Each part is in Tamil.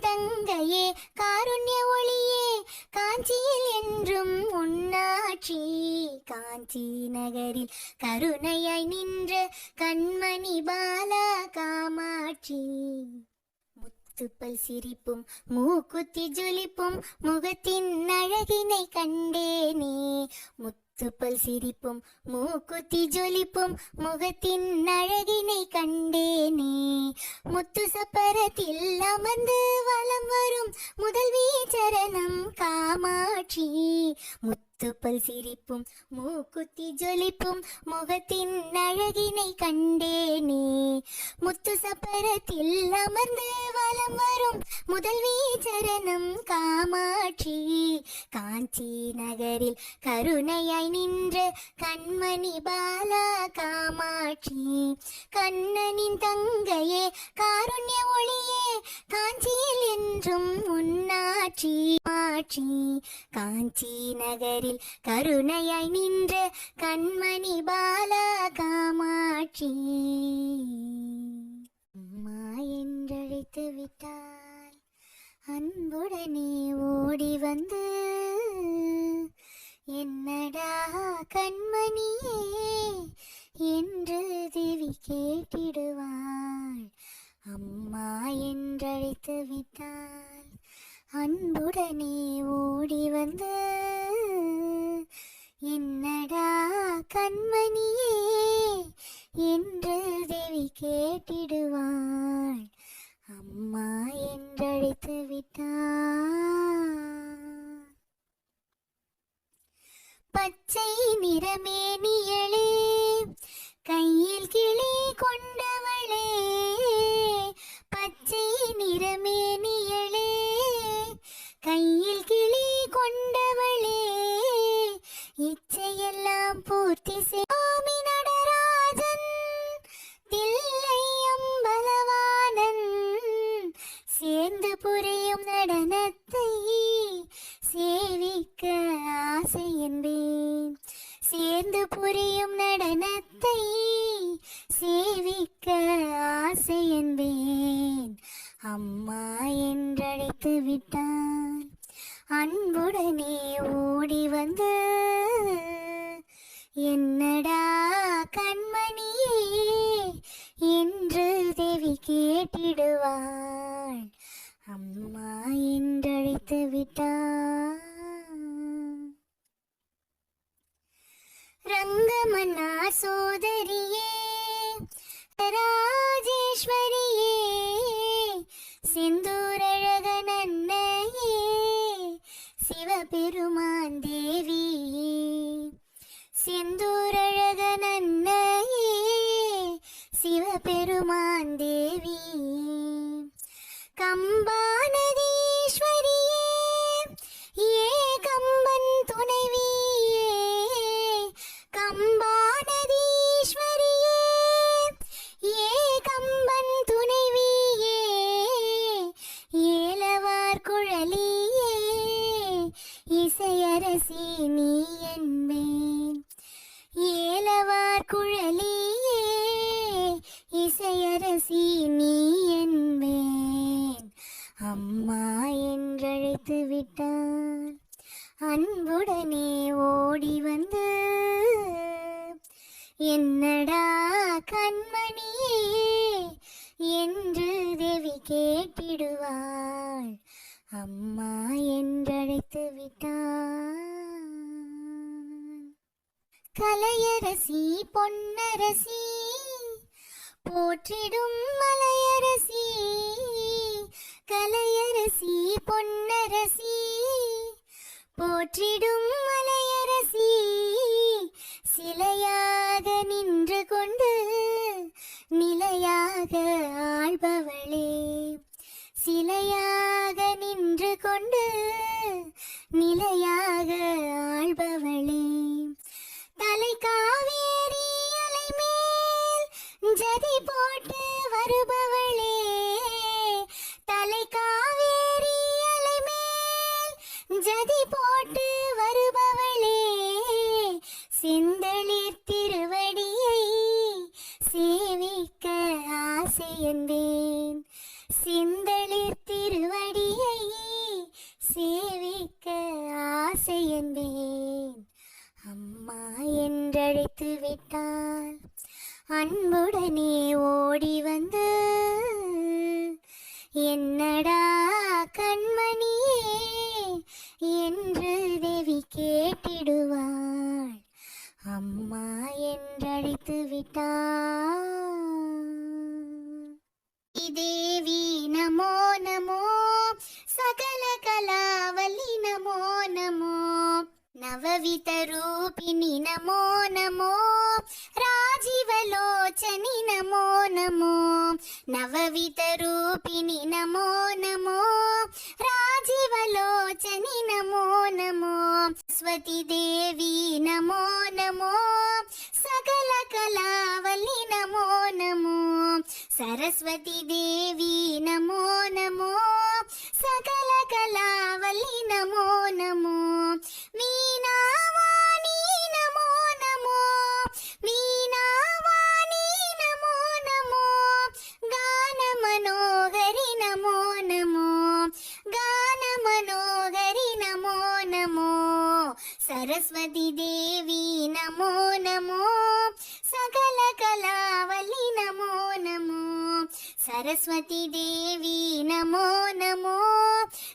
கண்ணனின் தங்கையே காருண்ய ஒளியே காஞ்சியில் என்றும் உன்னாட்சி காஞ்சி நகரில் கருணையாய் நின்ற கண்மணி பாலா காமாட்சி. முத்துப்பல் சிரிப்பும் மூக்குத்தி ஜொலிப்பும் முகத்தின் அழகினை கண்டேனே. முத்து துப்பல் சிரிப்பும் மூக்குத்தி ஜொலிப்பும் முகத்தின் அழகினை கண்டேனே. முத்து சப்பரத்தில் அமர்ந்து வலம் வரும் முதல்வி சரணம் காமாட்சி. முத்து முத்துப்பல் சிரிப்பும் மூக்குத்தி ஜொலிப்பும் முகத்தின் அழகினை கண்டேனே. முத்து சப்பரத்தில் அமர்ந்து வலம் வரும் முதல்வி சரணம் காமாட்சி. காஞ்சி நகரில் கருணையாய் நின்ற கண்மணி பாலா காமாட்சி. கண்ணனின் தங்கையே காருண்ய ஒளியே காஞ்சியில் என்றும் உன்னாட்சி. ஆட்சி காஞ்சி நகரில் கருணையாய் நின்ற கண்மணி பாலா காமாட்சி. அம்மா என்றழைத்து விட்டாய். அன்புடனே ஓடி வந்து என்னடா கண்மணியே என்று தேவி கேட்டிடுவாள். அம்மா என்றழைத்து விட்டாள் அன்புடனே ஓடி வந்து என்னடா கண்மணியே என்று தேவி கேட்டிடுவாள். அம்மா என்றழைத்து விட்டாள். பச்சை நிறமேனியளே கையில் கிளி கொண்டவளே புரியும் நடனத்தை சேவிக்க ஆசை என்பேன். அம்மா என்றழைத்து விட்டான். அன்புடனே ஓடி வந்து என்னடா கண்மணியே என்று தேவி கேட்டிடுவாள். அம்மா என்றழைத்து விட்டாள் ரங்கமன்னா சோதரியே ராஜேஸ்வரியே செந்தூரழகன் சிவபெருமான் தேவியே செந்தூரழகன் சிவபெருமான் தேவியே. கம்பான இசையரசி நீ என்பேன் ஏலவார் குழலியே இசையரசி நீ என்பேன் அம்மா என்றழைத்து விட்டார். அன்புடனே ஓடி வந்து என்னடா கண்மணியே என்று தேவி கேட்டிடுவார். அம்மா என்றழைத்து விட்டாள் கலையரசி பொன்னரசி போற்றிடும் மலையரசி. கலையரசி பொன்னரசி போற்றிடும் மலையரசி. சிலையாக நின்று கொண்டு நிலையாக ஆழ்பவளே சிலையாக நின்று கொண்டு நிலையாக ஆள்பவளே. தலை காவேரி அலை மேல் ஜதி போட்டு வருபவளே. தலை காவேரி அலை மேல் ஜதி போட்டு வருபவளே. செந்தளிர் திருவடியை சேவிக்க ஆசை என்பேன். சிந்தளிர் திருவடியை சேவிக்க ஆசை என்பேன் அம்மா என்றழைத்து விட்டால் அன்புடனே ஓடி வந்து என்னடா கண்மணியே என்று தேவி கேட்டிடுவாள். அம்மா என்றழைத்து விட்டாள் இதே కల కళావలి నమో నమో. నవవిత రూపిణి నమో నమో. రాజీవలోచని నమో నమో. నవవిత రూపిణి నమో నమో. రాజీవలోచని నమో నమో. స్వతి దేవి నమో నమో. కల కళావల్లి నమో నమో సరస్వతి దేవి నమో నమో సకల కళావల్లి నమో నమో మీ సరస్వతి దేవి నమో నమో. సకల కళావలి నమో నమో. సరస్వతి దేవి నమో నమో.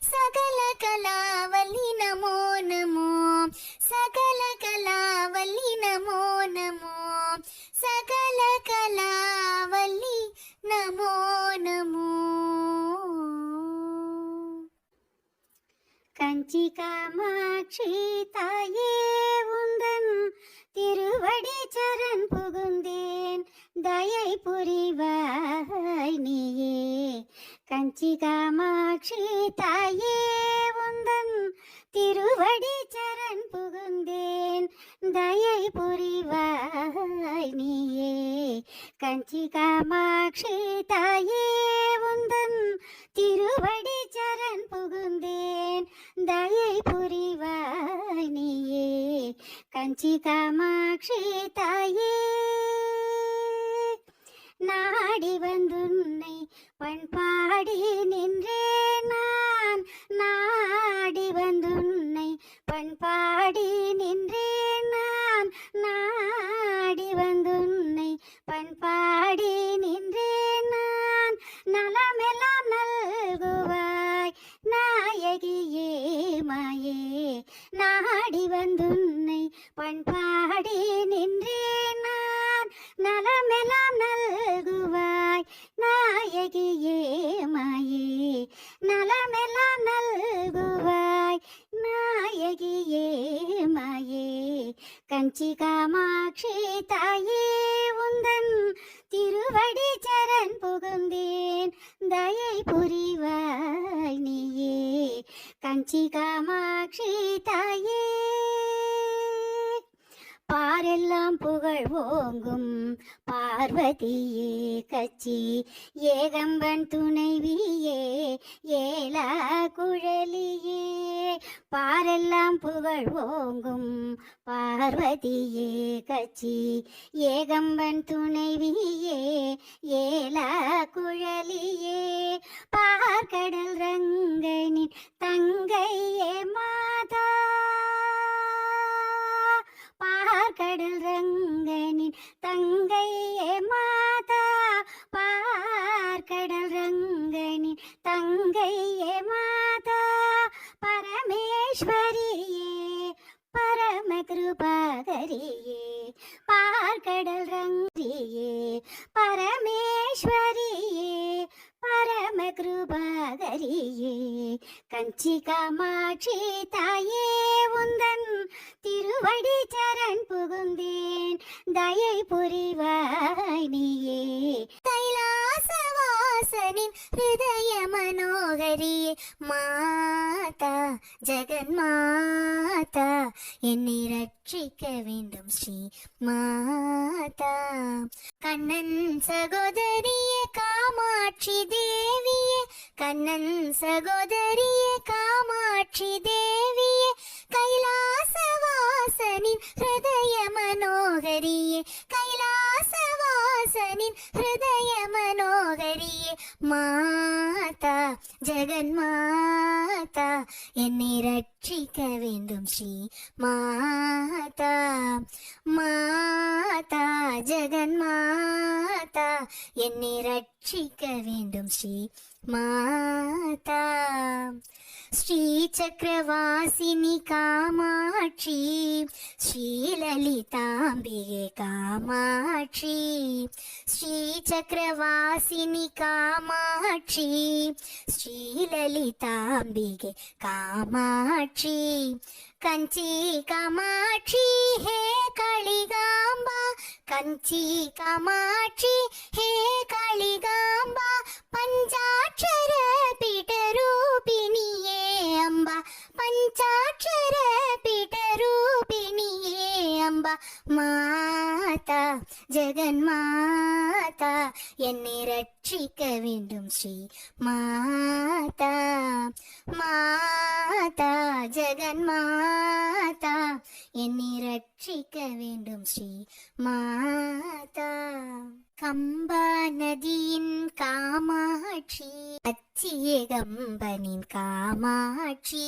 సకల కళావలి నమో నమో. సకల కళావలి నమో నమో. సకల కళావలి నమో నమో. கஞ்சி காமாட்சி தாயே உந்தன் திருவடி சரண் புகுந்தேன் தயை புரிவாய் நீயே. கஞ்சி காமாட்சி தாயே உந்தன் திருவடி சரண் புகுந்தேன் தயை புரிவாய் நீயே. கஞ்சி காமாட்சி தாயே உந்தன் திருவடி சரண் தயை புரிவாய் நீயே கஞ்சி காமாட்சி தாயே. நாடி வந்துன்னை பண்பாடி நின்றேன் நான். நாடி வந்துன்னை பண்பாடி நின்றேன் நான். நாடி வந்துன்னை பண்பாடி நின்றேன் நான். நலமெல்லாம் நல்குவாய் நாயகியே மாயே நாடி வந்துன்னை பண்பாடி நின்றேன் நான். நலமெல்லாம் நல்குவாய் நாயகியே மாயே நலமெல்லாம் நல்குவாய் நாயகியே மாயே. கஞ்சி காமாட்சி தாயே உந்தன் திருவடி புகழ் ஓங்கும் பார்வதியே கச்சி ஏகம்பன் துணைவியே ஏலா குழலியே பாரெல்லாம் புகழ் ஓங்கும். பார்வதியே கச்சி ஏகம்பன் துணைவியே ஏலா குழலியே பார்க்கடல் ரங்கனின் தங்கையே மாதா. பார்க்கடல் ரங்கனின் தங்கையே மாதா. பார்க்கடல் ரங்கனின் தங்கையே மாதா. பரமேஸ்வரியே பரம கிருபாகரியே பார்க்கடல் ரங்கியே பர கிருபாகரியே கஞ்சி காமாட்சி தாயே உந்தன் திருவடி சரண் புகுந்தேன். தயை புரிவாய் நீயே கைலாசவாசனின் ஹிருதய மனோகரியே மாதா ஜெகன் மாதா என்னை ரட்சிக்க வேண்டும் ஸ்ரீ மாதா. கண்ணன் சகோதரிய காமாட்சி தேவிய கண்ணன் சகோதரிய காமாட்சி தேவிய கைலாசவாசனின் ஹிருதய மனோகரியே கைலாசவாசனின் ஹிருதய மனோகரியே. மாதா ஜெகன் மாதா என்னை ரட்சிக்க வேண்டும் ஸ்ரீ மாதா. மாதா ஜெகன் மாதா என்னை ரட்சிக்க வேண்டும் ஸ்ரீ மாதா. ஸ்ரீ சக்கரவாசினி காமாட்சி ஸ்ரீலலிதாம்பிகே காமாட்சி ஸ்ரீ சக்கரவாசினி காமாட்சி ஸ்ரீலலிதாம்பிகே காமாட்சி. காமாட்சி கஞ்சி காமாட்சி ஹே களிகாம்பா கஞ்சி காமாட்சி ஹே களிகாம்பா பஞ்சாட்சர பீட்டரூபிணியே அம்பா. பஞ்சாட்சர பீட்டரூபிணியே அம்பா. மாதா ஜெகன்மாதா என்னை ரட்சிக்க வேண்டும் ஸ்ரீ மாதா. மாதா ஜெகன்மாதா என்னை ரட்சி ரட்சிக்க வேண்டும் ஸ்ரீ மாதா. கம்பா நதியின் காமாட்சி அச்சியகம்பனின் காமாட்சி.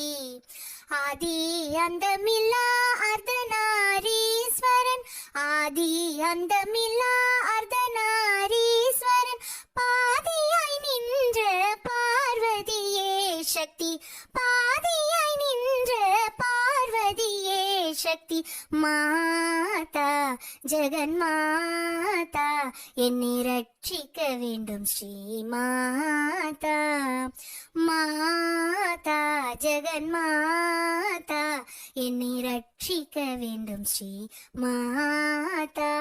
ஆதி அந்தமில்லா அர்த்தநாரீஸ்வரன் ஆதி அந்தமில்லா அர்த்தநாரீஸ்வரன். பாதியாய் நின்ற பார்வதியே சக்தி பாதியாய் சக்தி மாதா ஜெகன் மாதா என்னை ரட்சிக்க வேண்டும் ஸ்ரீ மாதா. மாதா ஜெகன் மாதா என்னை ரட்சிக்க வேண்டும் ஸ்ரீ மாதா.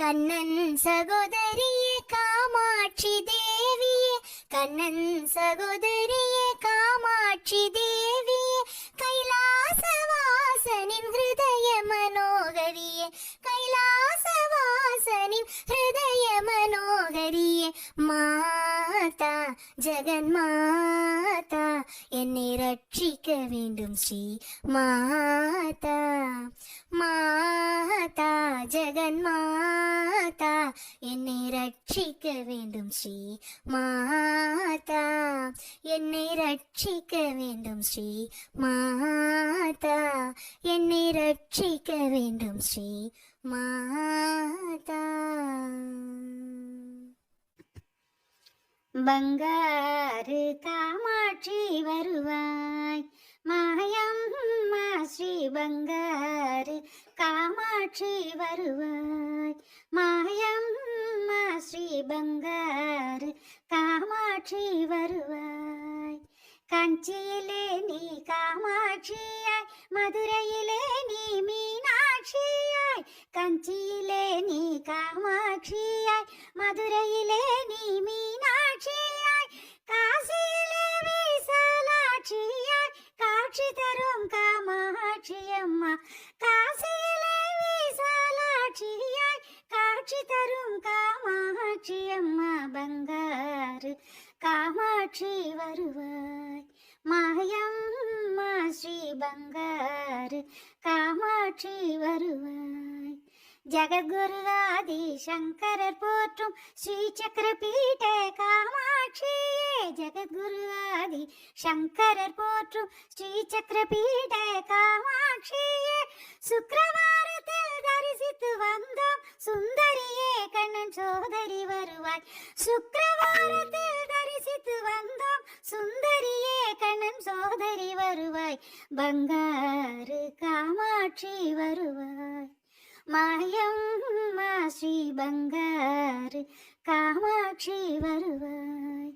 கண்ணன் சகோதரியே காமாட்சி தேவியே கண்ணன் சகோதரியே காமாட்சி தேவியே கைலாச கைலாசவாசனின் ஹிருதய மனோகரியே கைலாசவாசனின் ஹிருதய மனோகரியே மாதா ஜெகன்மாதா என்னை ரட்சிக்க வேண்டும் ஸ்ரீ மாதா மாதா ஜெகன்மாதா என்னை ரட்சிக்க வேண்டும் ஸ்ரீ மாதா என்னை ரட்சிக்க வேண்டும் ஸ்ரீ மாதா என்னை ரட்சிக்க வேண்டும் ஸ்ரீ மாதா. பங்காறு காமாட்சி வருவாய். மாயம்மா ஸ்ரீ பங்காறு காமாட்சி வருவாய். மாயம்மா ஸ்ரீ பங்காறு காமாட்சி வருவாய். காஞ்சியிலே நீ காமாட்சியாய் மதுரையிலே நீ மீனா காமாட்சியாய். கஞ்சியிலே நீ காமாட்சியாய். மதுரையிலே நீ மீனாட்சியாய். காசியிலே விசாலாட்சியாய். காட்சி தரும் காமாட்சியம்மா. காசியிலே விசாலாட்சியாய். காட்சி தரும் காமாட்சியம்மா. பங்காறு. காமாட்சி வருவாய். மாயம்மா ஸ்ரீ பங்காரு காமாட்சி வருவாய். ஜெகத்குரு சங்கரர் போற்றும் ஸ்ரீ சக்கர சக்கரபீட காமாட்சியே. ஜெகத்குருதாதி சங்கரர் போற்றும் ஸ்ரீ சக்கர சக்கரபீட காமாட்சியே. சுக்கரவாரத்தில் தரிசித்து வந்தோம் சுந்தரியே கண்ணன் சோதரி வருவாய். சுக்கிரவாரத்தில் ரசித்து வந்தோம். சுந்தரியே கண்ணன் சோதரி வருவாய். பங்காறு காமாட்சி வருவாய். மாயம்மா ஸ்ரீ பங்காறு காமாட்சி வருவாய்.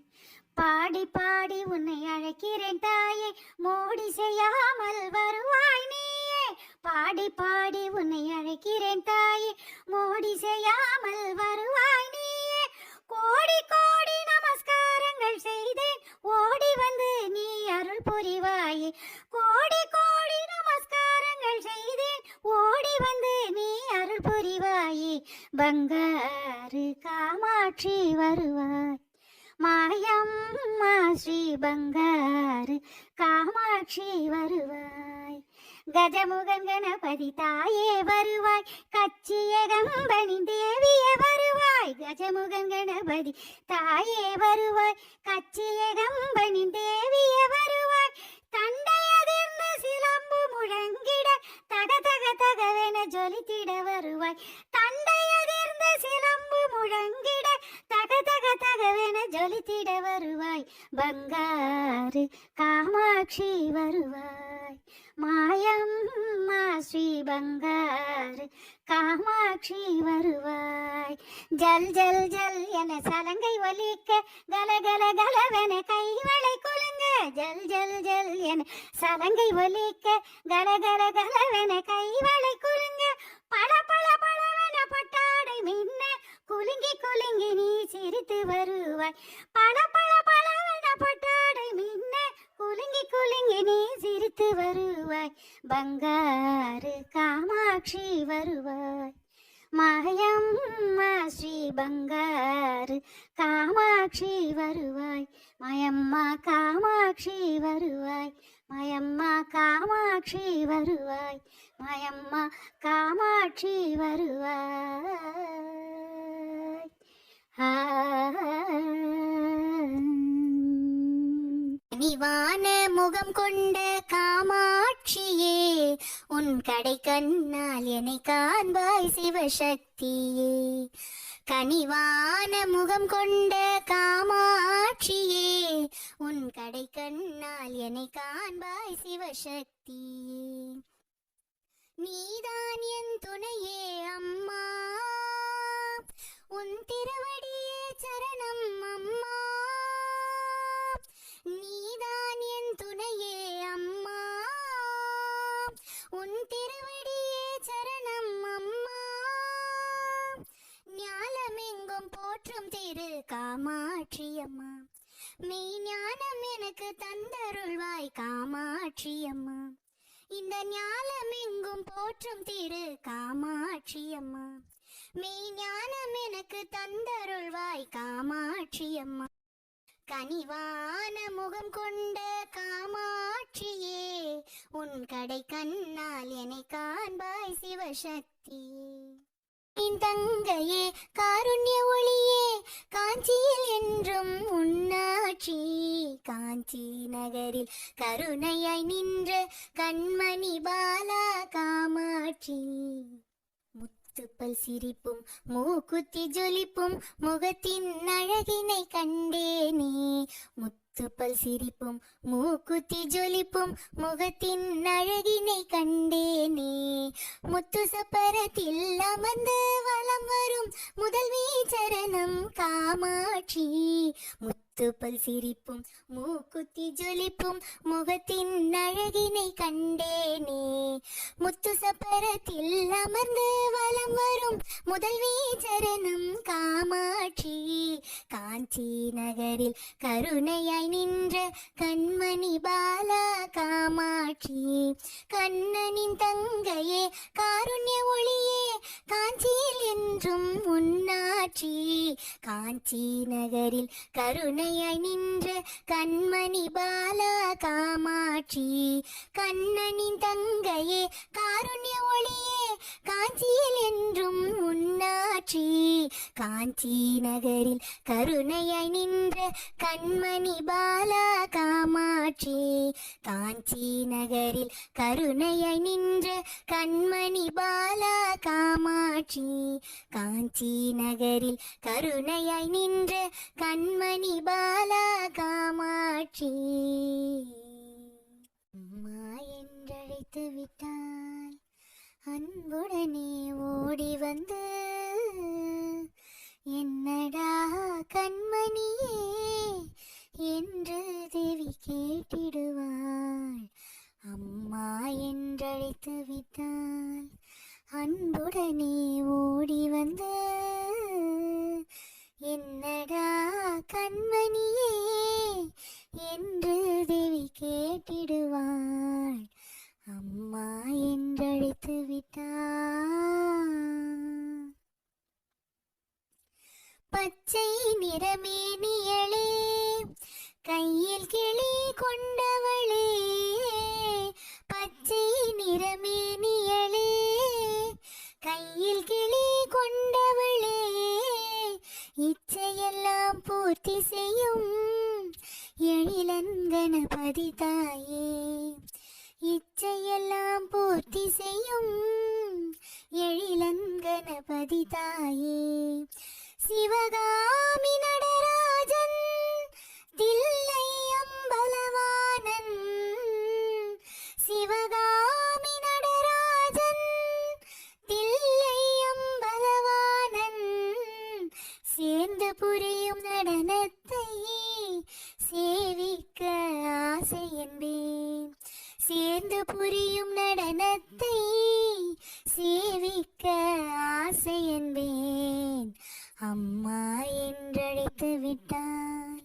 பாடி பாடி உன்னை அழைக்கிறேன் தாயே. மோடி செய்யாமல் வருவாய் நீயே. பாடி பாடி உன்னை அழைக்கிறேன் தாயே. மோடி செய்யாமல் வருவாய் நீயே. கோடி கோடி ஓடி வந்து நீ அருள் புரிவாயே. கோடி கோடி நமஸ்காரங்கள் செய்தேன். ஓடி வந்து நீ அருள் புரிவாயே. பங்காறு காமாட்சி வருவாய். மாயம்மா ஸ்ரீ பங்காறு காமாட்சி வருவாய். கஜமுகன் கணபதி தாயே வருவாய். கச்சியகம்பனி தேவியே வருவாய். கஜமுகன் கணபதி தாயே வருவாய். கச்சியகம்பனி தேவியே வருவாய். தண்டையதிர்ந்து சிலம்பு முழங்கிட தக தக தகவென ஜொலித்திட வருவாய். தண்டை அதிர்ந்த சிலம்பு முழங்கிட தக தக தகவென ஜொலித்திட வருவாய். பங்காறு காமாட்சி வருவாய். மாயம்மா ஸ்ரீ பங்காறு காமாட்சி வருவாய். ஜல் ஜல் ஜல் என சலங்கை ஒலிக்க கல கல கலவென கைவளை குலுங்க. ஜல் ஜல் ஜல் என சலங்கை ஒலிக்க கல கல கலவென கைவளை குலுங்க. பல பல பளவென பட்டாடை மின்ன. குலுங்கி குலுங்கி நீ சிரித்து வருவாய். பல பல பளவென பட்டாடை மின்ன. குலுங்கி குலுங்கி நீ சிரித்து வருவாய். பங்காறு காமாட்சி வருவாய். மயம்மா ஸ்ரீ பங்காறு காமாட்சி வருவாய். மயம்மா காமாட்சி வருவாய். மயம்மா காமாட்சி வருவாய். மயம்மா காமாட்சி வருவாய். ஆ. கனிவான முகம் கொண்ட காமாட்சியே உன் கடை கண்ணால் என்னை காண்பாய் சிவசக்தியே. கனிவான முகம் கொண்ட காமாட்சியே உன் கடை கண்ணால் என்னை காண்பாய் சிவசக்தியே. நீதான் என் துணையே அம்மா உன் திருவடியே சரணம் அம்மா. நீதான் என் துணையே அம்மா. உன் திருவடியே சரணம் அம்மா. ஞாலமெங்கும் போற்றும் திரு காமாட்சி அம்மா மெய் ஞானம் எனக்கு தந்தருள்வாய் காமாட்சி அம்மா இந்த ஞாலமெங்கும் போற்றும் திரு காமாட்சி அம்மா மெய் ஞானம் எனக்கு தந்தருள்வாய் காமாட்சி அம்மா கனிவான முகம் கொண்ட காமாட்சியே உன் கடை கண்ணால் என்னை காண்பாய் சிவசக்தியே என் தங்கையே காருண்ய ஒளியே காஞ்சியில் என்றும் உன்னாட்சி. காஞ்சி நகரில் கருணையாய் நின்ற கண்மணி பாலா காமாட்சி. முத்துப்பல் சிரிப்பும் மூக்குத்தி ஜொலிப்பும் முகத்தின் அழகினை கண்டேனே. முத்துப்பல் சிரிப்பும் மூக்குத்தி ஜொலிப்பும் முகத்தின் அழகினை கண்டேனே. முத்து சப்பரத்தில் அமர்ந்து வலம் வரும் முதல்வி சரணம் காமாட்சி. முத்துப்பல் சிரிப்பும் மூக்குத்தி ஜொலிப்பும் முகத்தின் அழகினை கண்டேனே. முத்து சப்பரத்தில் அமர்ந்து வலம் வரும் முதல்வி சரணம் காமாட்சி. காஞ்சி நகரில் கருணையாய் நின்ற கண்மணி பாலா காமாட்சி. கண்ணனின் தங்கையே காருண்ய ஒளியே காஞ்சியில் என்றும் உன்னாட்சி. காஞ்சி நகரில் கருணை கருணையாய் நின்ற கண்மணி பாலா காமாட்சி கண்ணனின் தங்கையே காருண்ய ஒளியே காஞ்சியில் என்றும் உன்னாட்சி. காஞ்சி நகரில் கருணையாய் நின்ற கண்மணி பாலா காமாட்சி காஞ்சி நகரில் கருணையாய் நின்ற கண்மணி பாலா காமாட்சி காஞ்சி நகரில் கருணையாய் நின்ற கண்மணி பாலா காமாட்சி அம்மா என்றழைத்து விட்டாய். அன்புடனே ஓடி வந்து என்னடா கண்மணியே என்று தேவி கேட்டிடுவாள். அம்மா என்றழைத்து விட்டால் அன்புடனே செய்யும். எழிலன்கணபதி தாயே இச்சையெல்லாம் பூர்த்தி செய்யும். எழிலன்கணபதி தாயே சிவகாமி நடராஜன் தில்லை அம்பலவானன் சிவகாமி நடராஜன் தில்லை அம்பலவானன் சேர்ந்து புரியும் நடனத்தை சேவிக்க ஆசை என்பேன். சேர்ந்து புரியும் நடனத்தை சேவிக்க ஆசை என்பேன். அம்மா என்றழைத்து விட்டார்.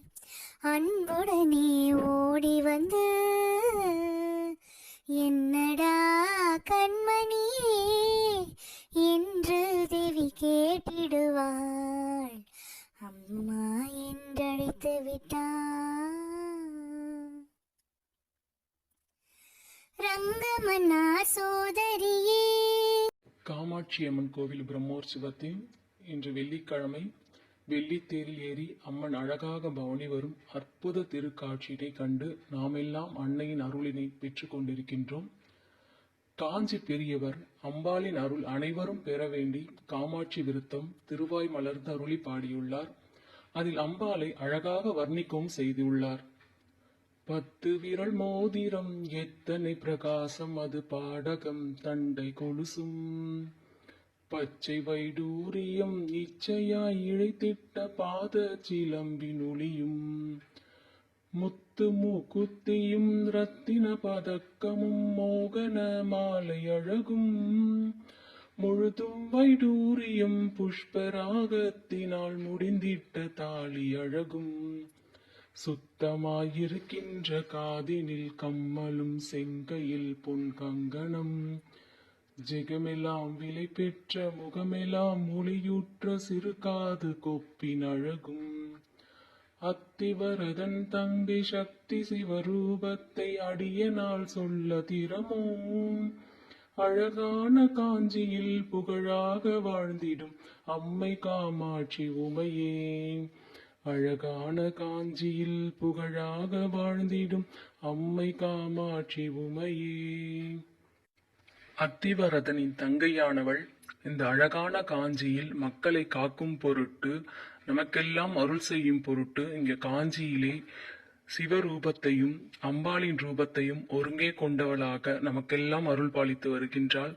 அன்புடனே ஓடி வந்து என்னடா கண்மணியே என்று தேவி கேட்டிடுவாள். அம்மா என்றழைத்து விட்டார். ரங்கமன்னா சோதரியே. காமாட்சி அம்மன் கோவில் பிரம்மோற்சவத்தின் இன்று வெள்ளிக்கிழமை வெள்ளித்தேரில் ஏறி அம்மன் அழகாக பவனி வரும் அற்புத திருக்காட்சியினை கண்டு நாமெல்லாம் அன்னையின் அருளினை பெற்றுக் கொண்டிருக்கின்றோம். காஞ்சி பெரியவர் அம்பாளின் அருள் அனைவரும் பெற வேண்டி காமாட்சி விருத்தம் திருவாய் மலர்ந்து அருளி பாடியுள்ளார். அதில் அம்பாளை அழகாக வர்ணிக்கவும் செய்துள்ளார். பத்து விரல் மோதிரம் எத்தனை பிரகாசம் அது பாடகம் தண்டை கொலுசும். பச்சை வைடூரியம் இச்சையாய் இழைத்திட்ட பாத சிலம்பின் ஒளியும் முத்து மூக்குத்தியும் ரத்தின பதக்கமும் மோகன மாலை அழகும். முழுதும் வைடூரியம் புஷ்பராகத்தினால் முடிந்திட்ட தாலி அழகும். சுத்தமாயிருக்கின்ற காதினில் கம்மலும் செங்கையில் பொன் கங்கணம் ஜெகமெல்லாம் விலை பெற்ற முகமெல்லாம் மொழியூற்ற சிறு காது கொப்பின் அழகும் அத்திவரதன் தங்கை சக்தி சிவரூபத்தை அடியனால் சொல்ல திறமோ அழகான காஞ்சியில் புகழாக வாழ்ந்திடும் அம்மை காமாட்சி உமையே. அழகான காஞ்சியில் புகழாக வாழ்ந்திடும் அம்மை காமாட்சி உமையே. அத்திவரதனின் தங்கையானவள் இந்த அழகான காஞ்சியில் மக்களை காக்கும் பொருட்டு நமக்கெல்லாம் அருள் செய்யும் பொருட்டு இங்க காஞ்சியிலே சிவரூபத்தையும் அம்பாளின் ரூபத்தையும் ஒருங்கே கொண்டவளாக நமக்கெல்லாம் அருள் பாலித்து வருகின்றாள்.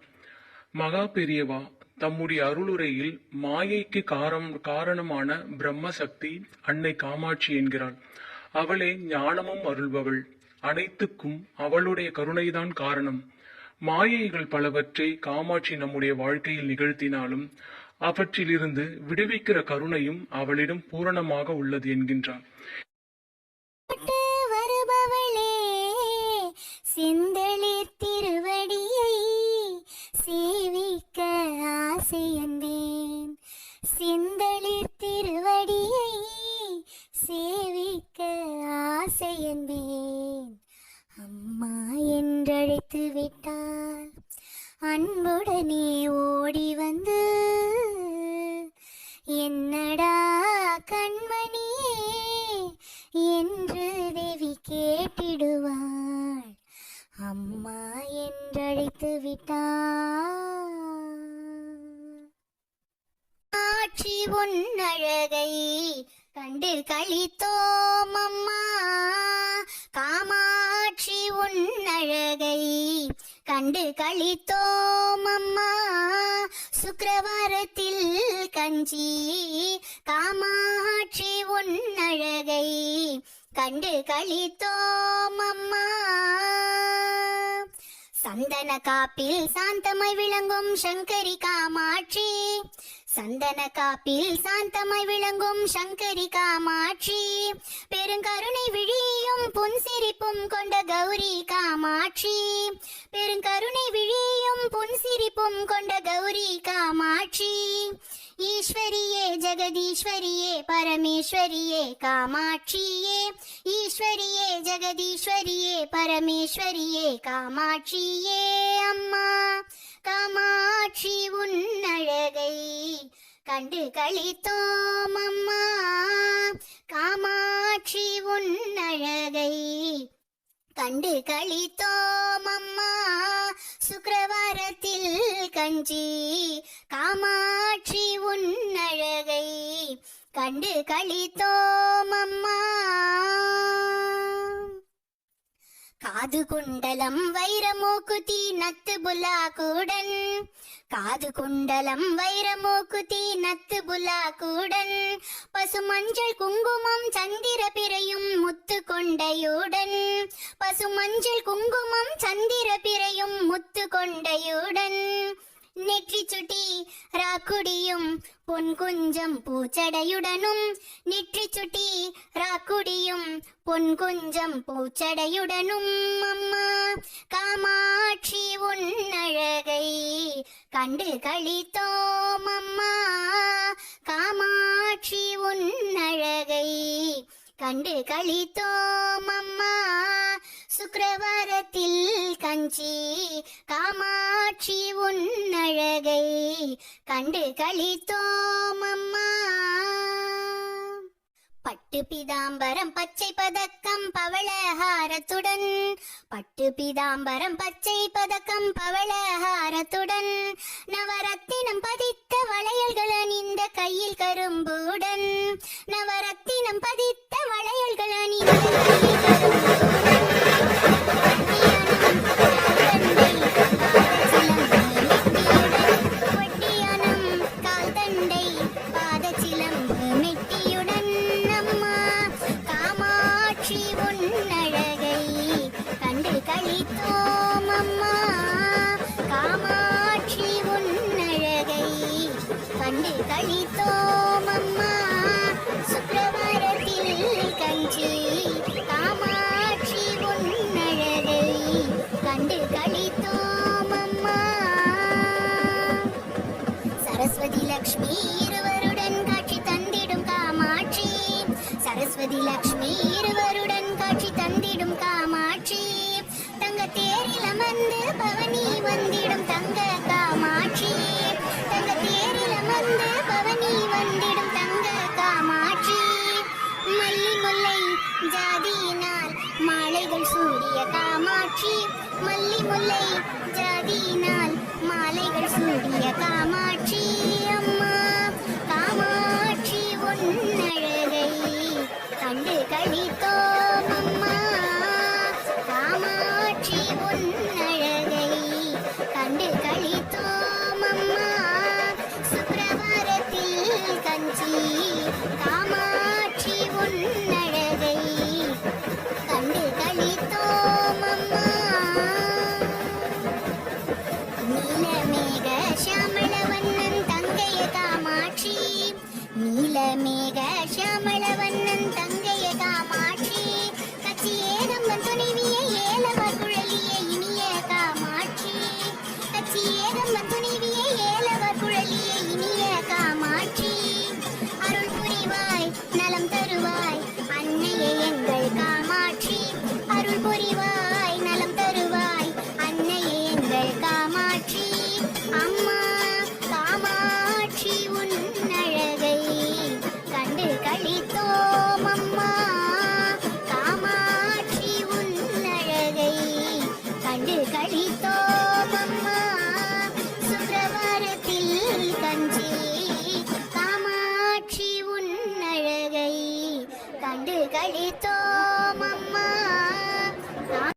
மகா பெரியவா தம்முடைய அருளுரையில் மாயைக்கு காரம் காரணமான பிரம்மசக்தி அன்னை காமாட்சி என்கிறாள். அவளே ஞானமும் அருள்பவள். அனைத்துக்கும் அவளுடைய கருணைதான் காரணம். மாயைகள் பலவற்றை காமாட்சி நம்முடைய வாழ்க்கையில் நிகழ்த்தினாலும் அவற்றிலிருந்து விடுவிக்கிற கருணையும் அவளிடம் பூரணமாக உள்ளது என்கின்றார் வருபவளே சேர்ந்தேன். செந்தளிர் திருவடியை சேவிக்க ஆசையந்தேன் அம்மா என்றழைத்து விட்டால் அன்புடனே ஓடி வந்து என்னடா கண்மணியே என்று தேவி கேட்டிடுவாள். அம்மா என்றழைத்து விட்டாள் ஆட்சி உன்னழகை கண்டு கழித்தோம் அம்மா. காமாட்சி உன்னழகை கண்டு கழித்தோம் அம்மா. சுக்கரவாரத்தில் கஞ்சி காமாட்சி உன்னழகை கண்டு கழித்தோம் அம்மா. சந்தன காப்பில் சாந்தமாய் விளங்கும் சங்கரி காமாட்சி சந்தன காப்பில் சாந்தமாய் விளங்கும் சங்கரி காமாட்சி பெருங்கருணை விழியும் புன்சிரிப்பும் கொண்ட கௌரி காமாட்சி. பெருங்கருணை விழியும் புன்சிரிப்பும் கொண்ட கௌரி காமாட்சி. ஈஸ்வரியே ஜெகதீஸ்வரியே பரமேஸ்வரியே காமாட்சியே. ஈஸ்வரியே ஜெகதீஸ்வரியே பரமேஸ்வரியே காமாட்சியே அம்மா. காமாட்சி உன்னழகை கண்டு களித்தோம் அம்மா. காமாட்சி உன்னழகை அழகை கண்டு களித்தோம் அம்மா சுக்கிரவாரத்தில் கஞ்சி காமாட்சி உன் அழகை கண்டு களித்தோம் அம்மா காது குண்டலம் வைரமூக்குத்தி நத்து புலா கூடன் காது குண்டலம் வைரமூக்குத்தி நத்து புலா கூடன் பசு மஞ்சள் குங்குமம் சந்திர பிறையும் முத்து கொண்டையுடன் பசு மஞ்சள் குங்குமம் சந்திர பிறையும் முத்து கொண்டையுடன் நெற்றி சுட்டி ராக்குடியும் பொன் குஞ்சம் பூச்சடையுடனும். நெற்றி சுட்டி ராக்குடியும் பொன் குஞ்சம் பூச்சடையுடனும். அம்மா காமாட்சி உன் அழகை கண்டு கழித்தோம் அம்மா காமாட்சி உன் அழகை கண்டு களித்தோம் அம்மா சுக்கிரவாரத்தில் கஞ்சி காமாட்சி உன் அழகை கண்டு களித்தோம் அம்மா பட்டு பிதாம்பரம் பச்சை பதக்கம் பவளஹாரத்துடன் பட்டு பிதாம்பரம் பச்சை பதக்கம் பவளஹாரத்துடன் நவரத்தினம் பதித்த வளையல்கள் அணிந்த கையில் கரும்புடன் நவரத்தினம் பதி லட்சுமி இருவருடன் காட்சி தந்திடும் காமாட்சி. தங்க தேரில் அமர்ந்து பவனி வந்திடும் தங்க காமாட்சி. தங்க தேரில் அமர்ந்து பவனி வந்திடும் தங்க காமாட்சி. மல்லி முல்லை ஜாதியினால் மாலைகள் சூடிய காமாட்சி. மல்லி முல்லை ஜாதியினால் மாலைகள் சூடிய காமாட்சி. அம்மா காமாட்சி ஒன்று கண்டு கழித்தோ